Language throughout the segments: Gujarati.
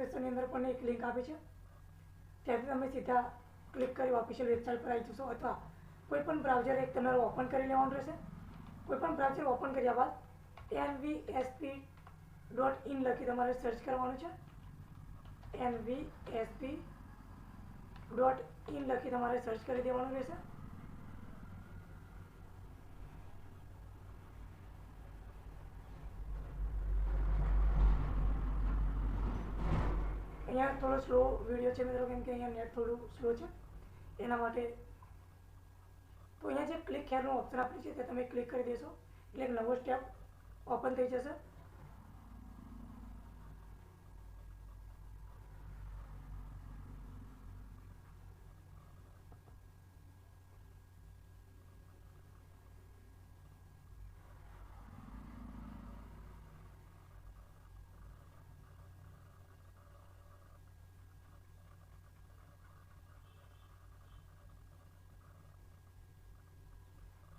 ડિસ્ક્રિપ્શનની અંદર પણ એક લિંક આપી છે? ત્યાંથી તમે સીધા ક્લિક કરી ઓફિશિયલ વેબસાઇટ પર આવી જશો અથવા કોઈ પણ બ્રાઉઝર એક તમારે ઓપન કરી લેવાનું રહેશે. કોઈ પણ બ્રાઉઝર ઓપન કર્યા બાદ M V S P dot લખી તમારે સર્ચ કરવાનું છે. M V S P dot લખી તમારે સર્ચ કરી દેવાનું રહેશે. અહીંયા થોડો સ્લો વીડિયો છે મિત્રો, કેમ કે અહીંયા નેટ થોડું સ્લો છે. એના માટે તો અહીંયા જે ક્લિક હેરનું ઓપ્શન આપ્યું છે તે તમે ક્લિક કરી દેશો. એટલે એક નવો સ્ટેપ ઓપન થઈ જશે.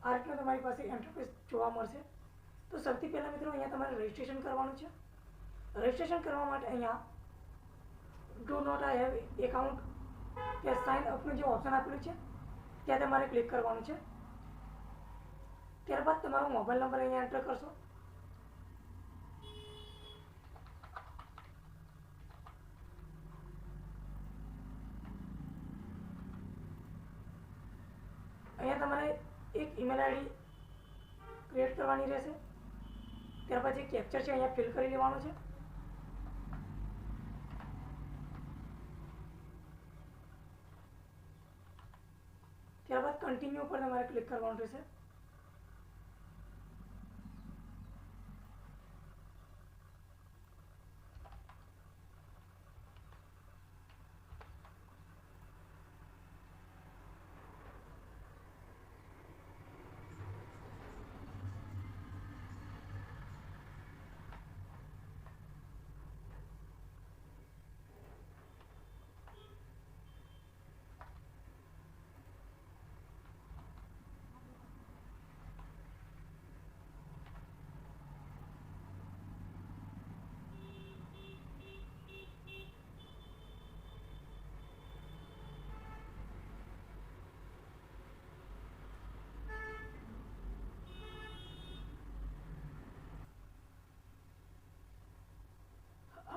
આ રીતના તમારી પાસે ઇન્ટરફેસ જોવા મળશે. તો સૌથી પહેલાં મિત્રો અહીંયા તમારે રજિસ્ટ્રેશન કરવાનું છે. રજિસ્ટ્રેશન કરવા માટે અહીંયા do not I have account કે સાઇન અપનું જે ઓપ્શન આપેલું છે, ત્યાં તમારે ક્લિક કરવાનું છે. ત્યારબાદ તમારો મોબાઈલ નંબર અહીંયા એન્ટર કરશો. અહીંયા તમારે એક ઈમેલ આઈડી ક્રિએટ કરવાની રહેશે. ત્યાર પછી કેપ્ચર છે, અહીંયા ફિલ કરી લેવાનું છે. ત્યારબાદ કન્ટિન્યુ ઉપર તમારે ક્લિક કરવાનું રહેશે.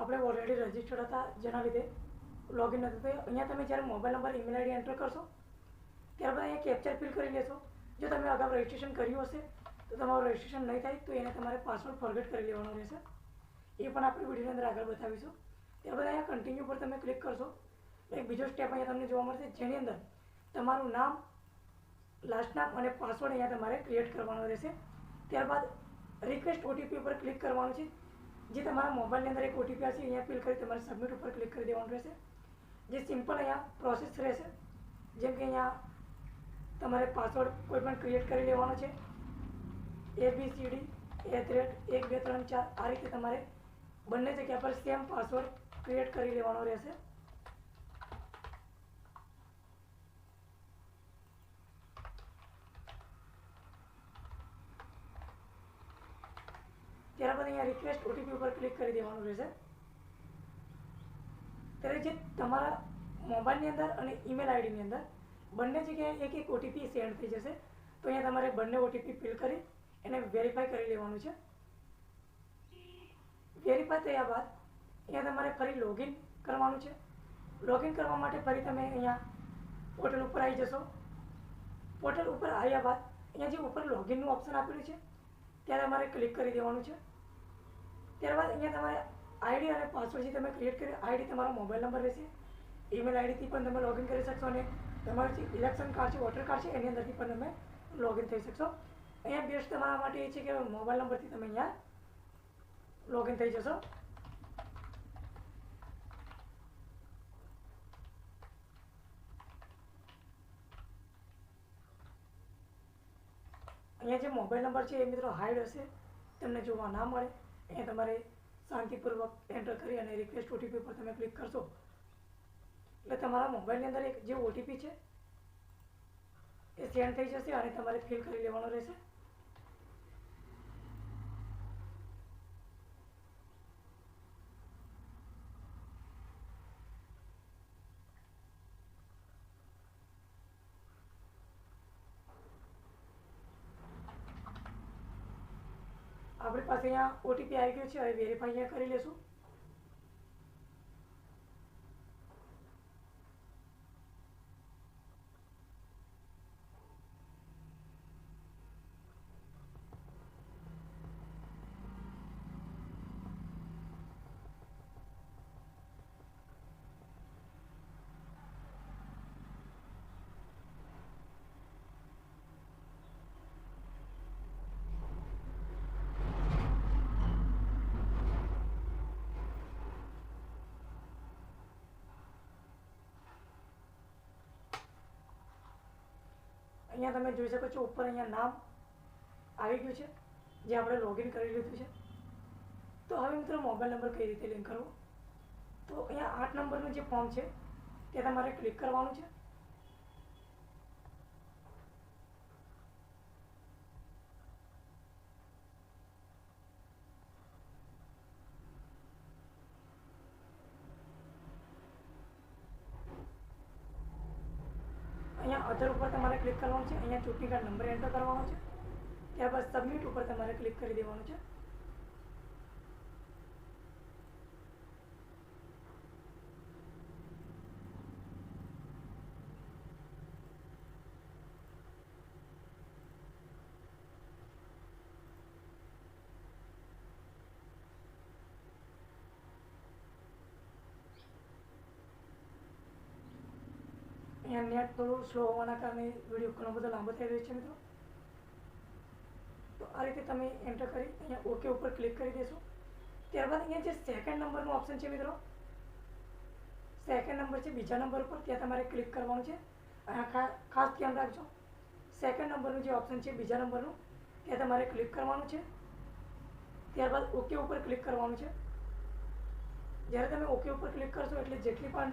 આપણે ઓલરેડી રજિસ્ટર્ડ હતા જેના લીધે લોગિન નથી થયું. અહીંયા તમે જ્યારે mobile number email ID enter કરશો, ત્યારબાદ અહીંયા કેપ્ચર ફિલ કરી લેશો. જો તમે અગાઉ રજિસ્ટ્રેશન કર્યું હશે, તો તમારું રજિસ્ટ્રેશન નહીં થાય, તો એને તમારે પાસવર્ડ ફોરગેટ કરી લેવાનો રહેશે. એ પણ આપણે વિડીયોની અંદર આગળ બતાવીશું. ત્યારબાદ અહીંયા કન્ટિન્યુ પર તમે ક્લિક કરશો. એક બીજો સ્ટેપ અહીંયા તમને જોવા મળશે, જેની અંદર તમારું નામ લાસ્ટ નામ અને પાસવર્ડ અહીંયા તમારે ક્રિએટ કરવાનો રહેશે. ત્યારબાદ રિક્વેસ્ટ ઓટીપી પર ક્લિક કરવાનું છે. જે તમારા મોબાઈલની અંદર એક ઓટીપી આવશે, અહીંયા ફિલ કરી તમારે સબમિટ ઉપર ક્લિક કરી દેવાનું રહેશે. જે સિમ્પલ અહીંયા પ્રોસેસ રહેશે, જેમ કે અહીંયા તમારે પાસવર્ડ કોઈ પણ ક્રિએટ કરી લેવાનો છે. A B C D at rate એક, બે, ત્રણ, ચાર, આ રીતે તમારે બંને જગ્યા પર સેમ પાસવર્ડ ક્રિએટ કરી લેવાનો રહેશે. ત્યારબાદ અહીંયા રિક્વેસ્ટ ઓટીપી ઉપર ક્લિક કરી દેવાનું રહેશે. ત્યારે જે તમારા મોબાઈલની અંદર અને ઈમેલ આઈડીની અંદર બંને જગ્યાએ એક એક ઓટીપી સેન્ડ થઈ જશે. તો અહીંયા તમારે બંને ઓટીપી ફિલ કરી એને વેરીફાઈ કરી લેવાનું છે. વેરીફાઈ થયા બાદ અહીંયા તમારે ફરી લોગિન કરવાનું છે. લોગિન કરવા માટે ફરી તમે અહીંયા પોર્ટલ ઉપર આવી જશો. પોર્ટલ ઉપર આવ્યા બાદ અહીંયા જે ઉપર લોગિનનું ઓપ્શન આપેલું છે ત્યાં અમારે ક્લિક કરી દેવાનું છે. ત્યારબાદ અહીંયા તમારે આઈડી અને પાસવર્ડ જે તમે ક્રિએટ કરી આઈડી તમારો મોબાઈલ નંબર રહેશે. ઈમેલ આઈડીથી પણ તમે લોગિન કરી શકશો અને તમારું જે ઇલેક્શન કાર્ડ છે વોટર કાર્ડ છે, એની અંદરથી પણ તમે લોગિન થઈ શકશો. અહીંયા બેસ્ટ તમારા માટે એ છે કે મોબાઈલ નંબરથી તમે અહીંયા લોગિન થઈ જશો. અહીંયા જે મોબાઈલ નંબર છે એ મિત્રો હાઈડ હશે, તમને જોવા ના મળે. અહીંયા તમારે શાંતિપૂર્વક એન્ટર કરી અને રિક્વેસ્ટ ઓટીપી પર તમે ક્લિક કરશો. એટલે તમારા મોબાઈલની અંદર એક જે ઓટીપી છે, એ સેન્ડ થઈ જશે અને તમારે ફિલ કરી લેવાનો રહેશે. આપણી પાસે અહીંયા ઓટીપી આવી ગયો છે હવે વેરીફાઈ અહીંયા કરી લેશું. અહીંયા તમે જોઈ શકો છો ઉપર અહીંયા નામ આવી ગયું છે, જે આપણે લોગિન કરી લીધું છે. તો હવે મિત્રો મોબાઈલ નંબર કઈ રીતે લિંક કરવો? તો અહીંયા આઠ નંબરનું જે ફોર્મ છે, તે તમારે ક્લિક કરવાનું છે અહીંયા અધર ઉપર તમારે ક્લિક કરવાનું છે. અહીંયા ચૂંટણી કાર્ડ નંબર એન્ટર કરવાનો છે. ત્યારબાદ સબમિટ ઉપર તમારે ક્લિક કરી દેવાનું છે. અહીંયા નેટ થોડું સ્લો હોવાના કારણે વીડિયો ઘણો બધો લાંબો થઈ રહ્યો છે મિત્રો. તો આ રીતે તમે એન્ટર કરી અહીંયા ઓકે ઉપર ક્લિક કરી દેશો. ત્યારબાદ અહીંયા જે સેકન્ડ નંબરનો ઓપ્શન છે મિત્રો સેકન્ડ નંબર છે બીજા નંબર ઉપર ત્યાં તમારે ક્લિક કરવાનું છે. અહીંયા ખાસ ધ્યાન રાખજો. સેકન્ડ નંબરનું જે ઓપ્શન છે બીજા નંબરનું ત્યાં તમારે ક્લિક કરવાનું છે. ત્યારબાદ ઓકે ઉપર ક્લિક કરવાનું છે. જ્યારે તમે ઓકે ઉપર ક્લિક કરશો એટલે જેટલી પણ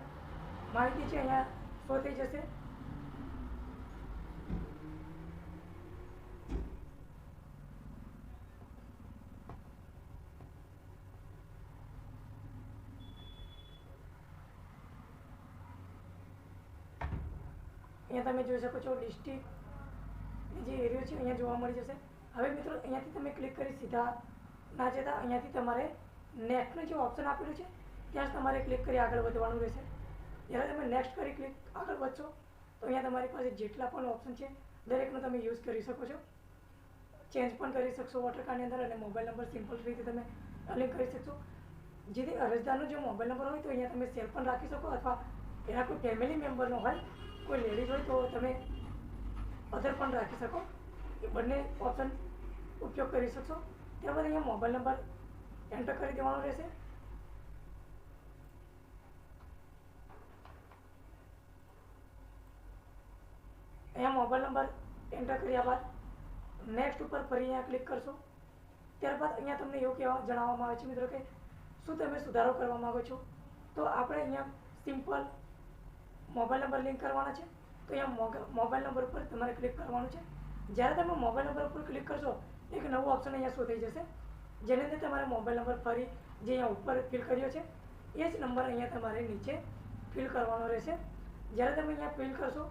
માહિતી છે અહીંયા શો થઈ જશે? અહીંયા તમે જોઈ શકો છો ડિસ્ટ્રિક્ટ જે એરિયો છે, અહીંયા જોવા મળી જશે. હવે મિત્રો, અહીંયાથી તમે ક્લિક કરી સીધા ના જતા અહીંયાથી તમારે નેટનું જે ઓપ્શન આપેલું છે, ત્યાં જ તમારે ક્લિક કરી આગળ વધવાનું રહેશે. જ્યારે તમે નેક્સ્ટ કરી ક્લિક આગળ વધશો, તો અહીંયા તમારી પાસે જેટલા પણ ઓપ્શન છે, દરેકનો તમે યુઝ કરી શકો છો. ચેન્જ પણ કરી શકશો વોટર કાર્ડની અંદર અને મોબાઈલ નંબર સિમ્પલ રીતે તમે લિંક કરી શકશો. જેથી અરજદારનો જો મોબાઈલ નંબર હોય તો અહીંયા તમે સેવ પણ રાખી શકો અથવા એના કોઈ ફેમિલી મેમ્બરનો હોય, કોઈ લેડીઝ હોય તો તમે અધર પણ રાખી શકો. એ બંને ઓપ્શન ઉપયોગ કરી શકશો. ત્યારબાદ અહીંયા મોબાઈલ નંબર એન્ટર કરી દેવાનો રહેશે. અહીંયા મોબાઈલ નંબર એન્ટર કર્યા બાદ નેક્સ્ટ ઉપર ફરી અહીંયા ક્લિક કરશો. ત્યારબાદ અહીંયા તમને એવું કહેવા જણાવવામાં આવે છે મિત્રો કે શું તમે સુધારો કરવા માગો છો? તો આપણે અહીંયા સિમ્પલ મોબાઈલ નંબર લિંક કરવાના છે. તો અહીંયા મોબાઈલ નંબર ઉપર તમારે ક્લિક કરવાનું છે. જ્યારે તમે મોબાઈલ નંબર ઉપર ક્લિક કરશો, એક નવું ઓપ્શન અહીંયા શો થઈ જશે. જેની અંદર તમારે મોબાઈલ નંબર ફરી જે અહીંયા ઉપર ફિલ કર્યો છે, એ જ નંબર અહીંયા તમારે નીચે ફિલ કરવાનો રહેશે. જ્યારે તમે અહીંયા ફિલ કરશો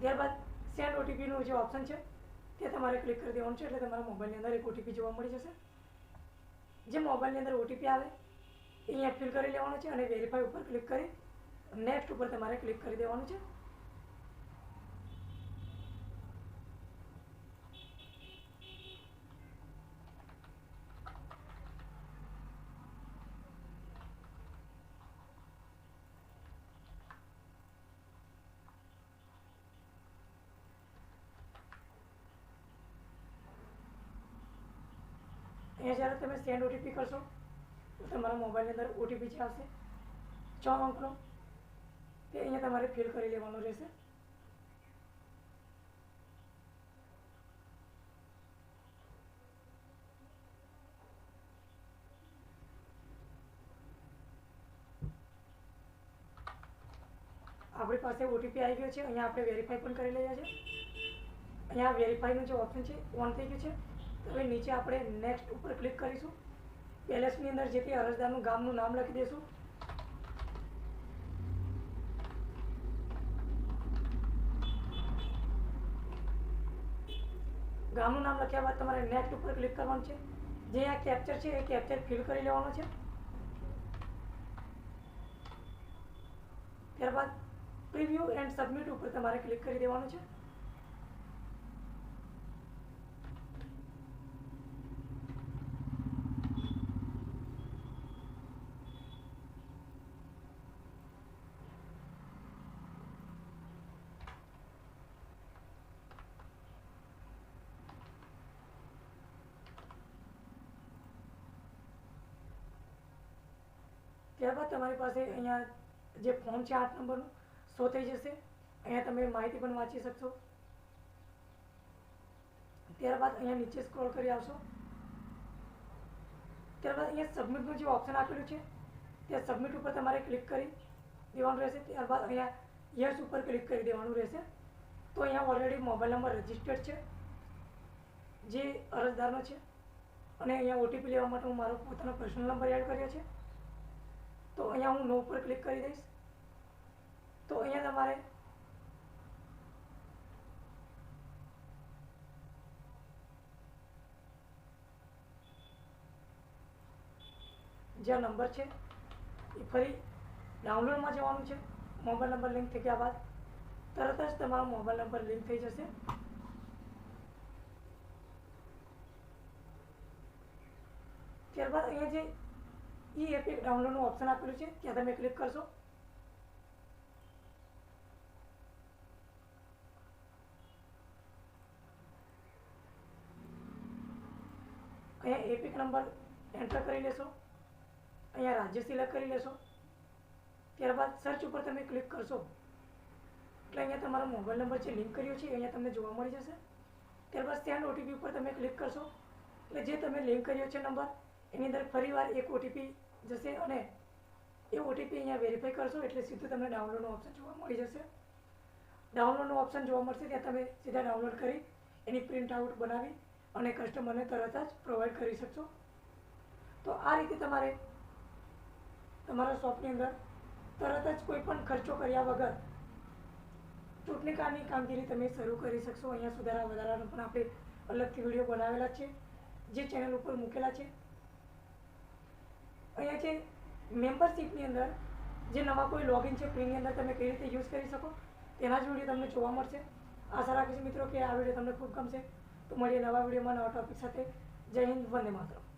ત્યારબાદ સેન્ડ ઓટીપીનું જે ઓપ્શન છે તે તમારે ક્લિક કરી દેવાનું છે, એટલે તમારા મોબાઈલની અંદર એક ઓટીપી જોવા મળી જશે. જે મોબાઈલની અંદર ઓટીપી આવે, એ અહીંયા ફિલ કરી લેવાનું છે અને વેરીફાઈ ઉપર ક્લિક કરી નેક્સ્ટ ઉપર તમારે ક્લિક કરી દેવાનું છે. અહીંયા જ્યારે તમે સેન્ડ ઓટીપી કરશો, તો તમારા મોબાઈલની અંદર ઓટીપી જે આવશે, છ અંકનો, તે અહીંયા તમારે ફિલ કરી લેવાનો રહેશે. આપણી પાસે ઓટીપી આવી ગયો છે, અહીંયા આપણે વેરીફાઈ પણ કરી લઈએ છીએ. અહીંયા વેરીફાઈનું જે ઓપ્શન છે ઓન થઈ ગયું છે. હવે નીચે આપણે નેક્સ્ટ ઉપર ક્લિક કરીશું. પેલેસની અંદર જે તે અરજદારનું ગામનું નામ લખી દઈશું. ગામનું નામ લખ્યા બાદ તમારે નેક્સ્ટ ઉપર ક્લિક કરવાનું છે. જે આ કેપ્ચર છે એ કેપ્ચર ફિલ કરી લેવાનો છે. ત્યારબાદ પ્રિવ્યૂ એન્ડ સબમિટ ઉપર તમારે ક્લિક કરી દેવાનું છે. ત્યારબાદ તમારી પાસે અહીંયા જે ફોર્મ છે આઠ નંબરનું શો થઈ જશે. અહીંયા તમે માહિતી પણ વાંચી શકશો. ત્યારબાદ અહીંયા નીચે સ્ક્રોલ કરી આવશો. ત્યારબાદ અહીંયા સબમિટનું જે ઓપ્શન આપેલું છે, તે સબમિટ ઉપર તમારે ક્લિક કરી દેવાનું રહેશે. ત્યારબાદ અહીંયા યસ ઉપર ક્લિક કરી દેવાનું રહેશે. તો અહીંયા ઓલરેડી મોબાઈલ નંબર રજિસ્ટર્ડ છે, જે અરજદારનો છે. અને અહીંયા ઓટીપી લેવા માટે હું મારો પોતાનો પર્સનલ નંબર એડ કર્યો છે. તો અહીંયા હું નો ઉપર ક્લિક કરી દઈશ. તો અહીંયા તમારે જે નંબર છે એ ફરી ડાઉનલોડમાં જવાનું છે. મોબાઈલ નંબર લિંક થઈ ગયા બાદ તરત જ તમારો મોબાઈલ નંબર લિંક થઈ જશે. ત્યારબાદ અહીંયા જે ઈ એપિક ડાઉનલોડનું ઓપ્શન આપેલું છે, ત્યાં તમે ક્લિક કરશો. અહીંયા એપિક નંબર એન્ટર કરી લેશો. અહીંયા રાજ્ય સિલેક્ટ કરી લેશો. ત્યારબાદ સર્ચ ઉપર તમે ક્લિક કરશો. એટલે અહીંયા તમારો મોબાઈલ નંબર જે લિંક કર્યો છે અહીંયા તમને જોવા મળી જશે. ત્યારબાદ સ્ટેન્ડ ઓટીપી ઉપર તમે ક્લિક કરશો. એટલે જે તમે લિંક કર્યો છે નંબર એની અંદર ફરીવાર એક ઓટીપી જશે અને એ ઓટીપી અહીંયા વેરીફાઈ કરશો એટલે સીધું તમને ડાઉનલોડનું ઓપ્શન જોવા મળી જશે. ડાઉનલોડનું ઓપ્શન જોવા મળશે, ત્યાં તમે સીધા ડાઉનલોડ કરી એની પ્રિન્ટ આઉટ બનાવી અને કસ્ટમરને તરત જ પ્રોવાઈડ કરી શકશો. તો આ રીતે તમારે તમારા શોપની અંદર તરત જ કોઈ પણ ખર્ચો કર્યા વગર ચૂંટણી કાર્ડની કામગીરી તમે શરૂ કરી શકશો. અહીંયા સુધારા વધારાનો પણ આપણે અલગથી વીડિયો બનાવેલા છે. જે ચેનલ ઉપર મૂકેલા છે. અહીંયા છે મેમ્બરશીપની અંદર જે નવા કોઈ લોગિન છે ફ્રીની અંદર તમે કઈ રીતે યુઝ કરી શકો, તેના જ વીડિયો તમને જોવા મળશે. આશા રાખીશું મિત્રો કે આ વીડિયો તમને ખૂબ ગમશે. તો મળીએ નવા વિડીયોમાં નવા ટોપિક સાથે. જય હિન્દ, વંદે માતરમ.